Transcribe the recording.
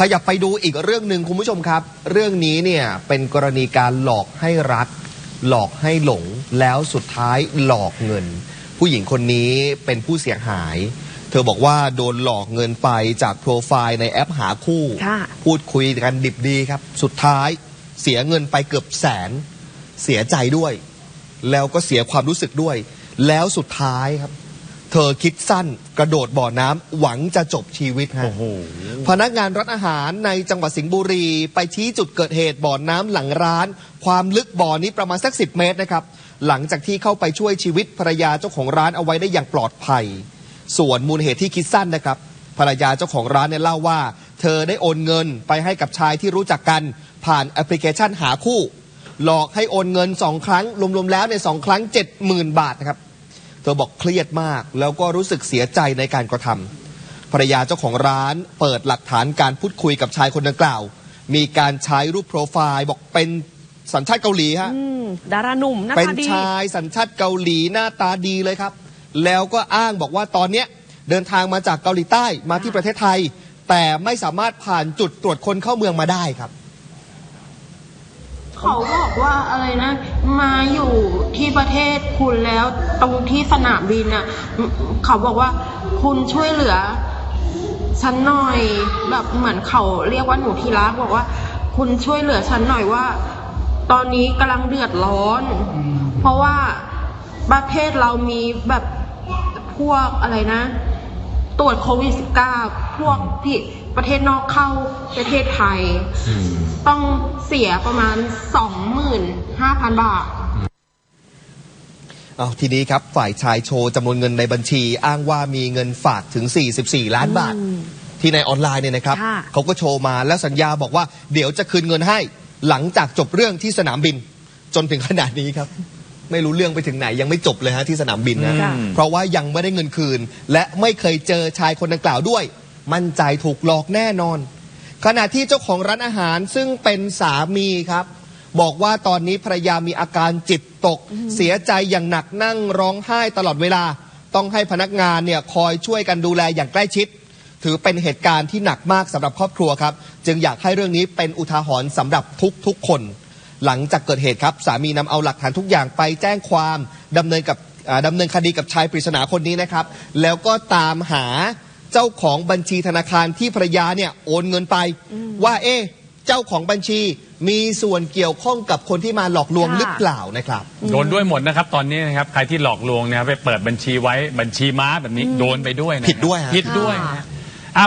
ขยับไปดูอีกเรื่องหนึ่งคุณผู้ชมครับ เรื่องนี้เนี่ยเป็นกรณีการหลอกให้รัก หลอกให้หลงแล้วสุดท้ายหลอกเงิน ผู้หญิงคนนี้เป็นผู้เสียหาย เธอบอกว่าโดนหลอกเงินไปจากโปรไฟล์ในแอปหาคู่ค่ะพูดคุยกันดิบดีครับ สุดท้ายเสียเงินไปเกือบแสน เสียใจด้วย แล้วก็เสียความรู้สึกด้วย แล้วสุดท้ายครับ เธอคิดสั้นกระโดดบ่อน้ำหวังจะจบชีวิตฮะ โอ้โห พนักงานร้านอาหารในจังหวัดสิงห์บุรี ไปชี้จุดเกิดเหตุบ่อน้ำหลังร้าน ความลึกบ่อนี้ประมาณสักสิเมตรนะครับ หลังจากที่เข้าไปช่วยชีวิตภรรยาเจ้าของร้านเอาไว้ได้อย่างปลอดภัย ส่วนมูลเหตุที่คิดสั้นนะครับ ภรรยาเจ้าของร้านเนี่ยเล่าว่า เธอได้โอนเงินไปให้กับชายที่รู้จักกัน ผ่านแอปพลิเคชันหาคู่ หลอกให้โอนเงินสองครั้งรวมๆแล้วในยสองครั้ง 70,000 บาทนะครับ เธอบอกเครียดมาก แล้วก็รู้สึกเสียใจในการกระทำภรรยาเจ้าของร้านเปิดหลักฐานการพูดคุยกับชายคนดังกล่าว มีการใช้รูปโปรไฟล์ บอกเป็นสัญชาติเกาหลีฮะอืมดาราหนุ่มหน้าเป็นตาดีชายสัญชาติเกาหลีหน้าตาดีเลยครับ แล้วก็อ้างบอกว่าตอนเนี้ยเดินทางมาจากเกาหลีใต้มาที่ประเทศไทย แต่ไม่สามารถผ่านจุดตรวจคนเข้าเมืองมาได้ครับ เขาบอก ว่าอะไรนะ มาอยู่ที่ประเทศคุณแล้วตรงที่สนามบินอะ เขาบอกว่าคุณช่วยเหลือฉันหน่อยแบบเหมือนเขาเรียกว่าหนูทีรักบอกว่า คุณช่วยเหลือฉันหน่อยว่า ตอนนี้กำลังเดือดร้อน เพราะว่าประเทศเรามีแบบพวกอะไรนะ ตรวจโควิด -19 พวกที่ประเทศนอกเข้าประเทศไทยต้องเสียประมาณ 25,000 บาท เอาทีนี้ครับ ฝ่ายชายโชว์จำนวนเงินในบัญชี อ้างว่ามีเงินฝากถึง 44 ล้านบาท ที่ในออนไลน์เนี่ยนะครับ ค่ะ เขาก็โชว์มาแล้วสัญญาบอกว่า เดี๋ยวจะคืนเงินให้ หลังจากจบเรื่องที่สนามบิน จนถึงขนาดนี้ครับ ไม่รู้เรื่องไปถึงไหนยังไม่จบเลยฮะที่สนามบินนะค่ะ เพราะว่ายังไม่ได้เงินคืน และไม่เคยเจอชายคนดังกล่าวด้วย มั่นใจถูกหลอกแน่นอน ขณะที่เจ้าของร้านอาหารซึ่งเป็นสามีครับ บอกว่าตอนนี้ภรรยามีอาการจิตตก เสียใจอย่างหนักนั่งร้องไห้ตลอดเวลา ต้องให้พนักงานเนี่ยคอยช่วยกันดูแลอย่างใกล้ชิด ถือเป็นเหตุการณ์ที่หนักมากสำหรับครอบครัวครับ จึงอยากให้เรื่องนี้เป็นอุทาหรณ์สำหรับทุกๆคน หลังจากเกิดเหตุครับสามีนำเอาหลักฐานทุกอย่างไปแจ้งความดำเนินกับอ่าดำเนินคดีกับชายปริศนาคนนี้นะครับ แล้วก็ตามหาเจ้าของบัญชีธนาคารที่ภรรยาเนี่ยโอนเงินไป ว่าเอ๊ะเจ้าของบัญชีมีส่วนเกี่ยวข้องกับคนที่มาหลอกลวงค่ะหรือเปล่านะครับ โดนด้วยหมดนะครับ ตอนนี้นะครับใครที่หลอกลวงนะครับไปเปิดบัญชีไว้บัญชีม้าแบบนี้โดนไปด้วยนะครับผิดด้วยฮะผิดด้วยค่ะนะ